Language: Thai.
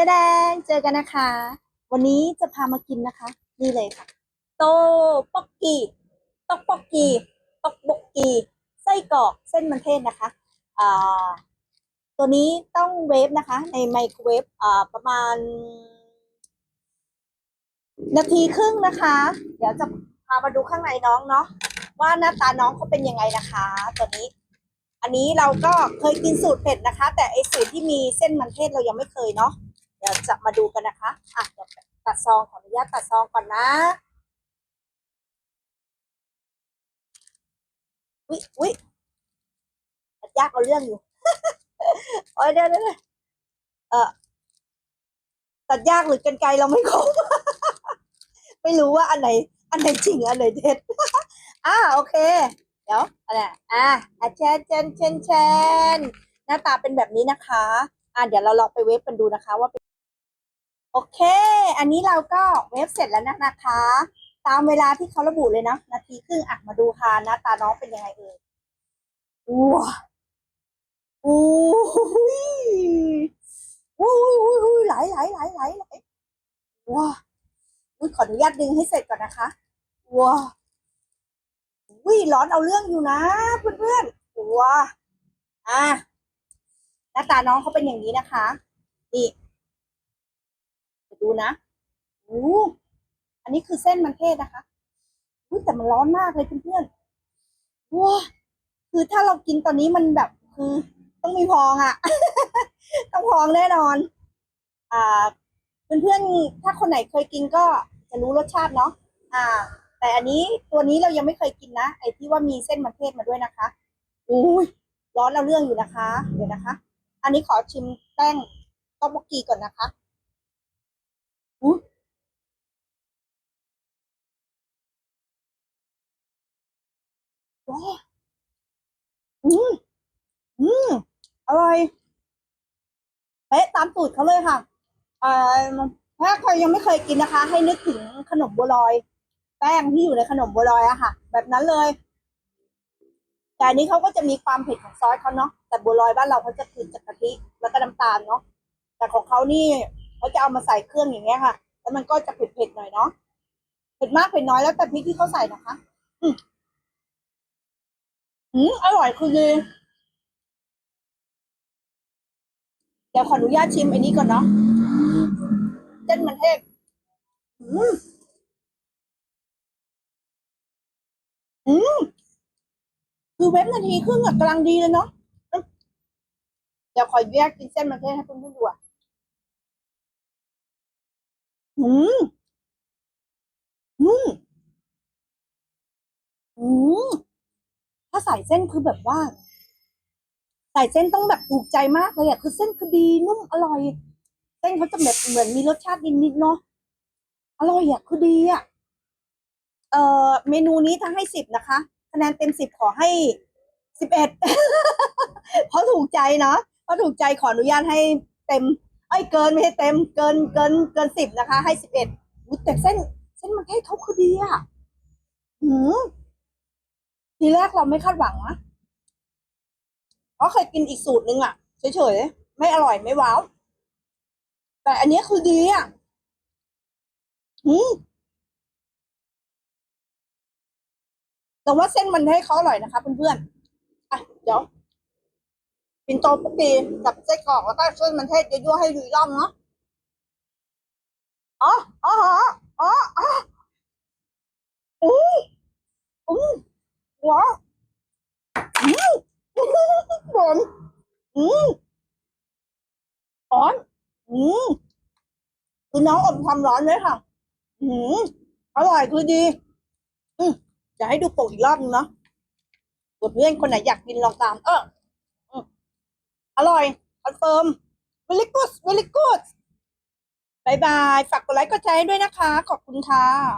จ๊แดงเจอกันนะคะ วันนี้จะพามากินนะคะ นี่เลยค่ะ โตปอกกีตอกปอกกีตอกบกกีไส้กรอกเส้นมันเทศนะคะอ่าตัวนี้ต้องเวฟนะคะ ในไมโครเวฟอ่าประมาณ นาทีครึ่งนะคะ เดี๋ยวจะพามาดูข้างในน้องเนาะว่าหน้าตาน้องเขาเป็นยังไงนะคะ ตัวนี้ อันนี้เราก็เคยกินสูตรเผ็ดนะคะ แต่ไอสูตรที่มีเส้นมันเทศเรายังไม่เคยเนาะ เดี๋ยวจะมาดูกันนะคะอะเดี๋ยวตัดซองขออนุญาตตัดซองก่อนนะวิวิตัดยากเอาเรื่องอยู่โอ้ยเดี๋ยวเดี๋ยวเดี๋ยวเออตัดยากหรือกันไกลเราไม่คมไม่รู้ว่าอันไหน อันไหนจริงอันไหนเท็จอ่าโอเค เดี๋ยวอะไรอะอะแชนแชนแชนแชนหน้าตาเป็นแบบนี้นะคะ อะเดี๋ยวเราลองไปเวฟกันดูนะคะว่า โอเค อันนี้เราก็เวฟเสร็จแล้วนะคะ ตามเวลาที่เขาระบุเลยนะ นาทีครึ่งอะมาดูค่ะหน้าตาน้องเป็นยังไงเอ่ยว้าอู้ยอู้ยอู้ยอู้ยไหลไหลไหลไหลไหลว้าอุ้ยขออนุญาตดึงให้เสร็จก่อนนะคะว้าวิร้อนเอาเรื่องอยู่นะเพื่อนๆตัวอะหน้าตาน้องเขาเป็นอย่างนี้นะคะนี่ ดูนะอู้อันนี้คือเส้นมันเทศนะคะอุ้ยแต่มันร้อนมากเลยเพื่อนๆว้าคือถ้าเรากินตอนนี้มันแบบคือต้องมีพองอะ่ะ ต้องพองแน่นอน อ่า เพื่อนๆ ถ้าคนไหนเคยกินก็จะรู้รสชาติเนาะ อ่า แต่อันนี้ตัวนี้เรายังไม่เคยกินนะ ไอ้ที่ว่ามีเส้นมันเทศมาด้วยนะคะ อุ้ยร้อนเอาเรื่องอยู่นะคะ เดี๋ยวนะคะ อันนี้ขอชิมแป้งต๊อกบกกีก่อนนะคะอุ้ยว้าว อืมอืมอร่อยเป๊ะตามสูตรเขาเลยค่ะอ่อถ้าใครยังไม่เคยกินนะคะ ให้นึกถึงขนมบัวลอย แป้งที่อยู่ในขนมบัวลอยอะค่ะ แบบนั้นเลย แต่อันนี้เขาก็จะมีความเผ็ดของซอสเขาเนาะแต่บัวลอยบ้านเราเขาจะคือจากกะทิแล้วก็น้ำตาลเนาะแต่ของเขานี่เขาจะเอามาใส่เครื่องอย่างเงี้ยค่ะ แล้วมันก็จะเผ็ดๆหน่อยเนาะเผ็ดมากเผ็ดน้อยแล้วแต่พริกที่เขาใส่นะคะ อืม อืมอร่อยคือดีเดี๋ยวขออนุญาตชิมไอ้นี้ก่อนเนาะเส้นมันเทศอืมอืมคือเว็บนาทีครึ่งอะกำลังดีเลยเนาะเดี๋ยวขอแยกกินเส้นมันเทศให้เพื่อนๆดูอะอืมอืมอืม ถ้าใส่เส้นคือแบบว่าใส่เส้นต้องแบบถูกใจมากเลยอะคือเส้นคือดีนุ่มอร่อย เส้นเขาจะแบบเหมือนมีรสชาตินิดๆเนาะอร่อยอะคือดีอะเอ่อเมนูนี้ถ้าให้สิบนะคะคะแนนเต็มสิบขอให้สิบเอ็ดเพราะถูกใจเนาะเพราะถูกใจขออนุญาตให้เต็มเอ้เกินไม่ใช่เต็มเกินเกินเกินสิบนะคะ ให้สิบเอ็ดแต่เส้น เส้นมันให้เขาคือดีอะหืม ทีแรกเราไม่คาดหวังนะเพราะเคยกินอีกสูตรนึงอะเฉยๆไม่อร่อยไม่ว้าว แต่อันนี้คือดีอะหืมแต่ว่าเส้นมันให้เขาอร่อยนะคะเพื่อนๆอะเดี๋ยวปินโตปุกกีกับไส้กรอกแล้วก็เส้นมันเทศยั่วให้ดูอีกรอบเนาะอ๋ออ๋ออ๋ออ๋ออืมอืม ว้าวอืมหวานอืมร้อนอืมคือน้องอมความร้อนเลยค่ะ อืมอร่อยคือดี อืมจะให้ดูปกอีกรอบนึงเนาะเพื่อนคนไหนอยากกินลองตาม เอออืมอร่อยคอนเฟิร์ม very good very good บายบาย ฝากกดไลค์กดแชร์ให้ด้วยนะคะ ขอบคุณค่ะ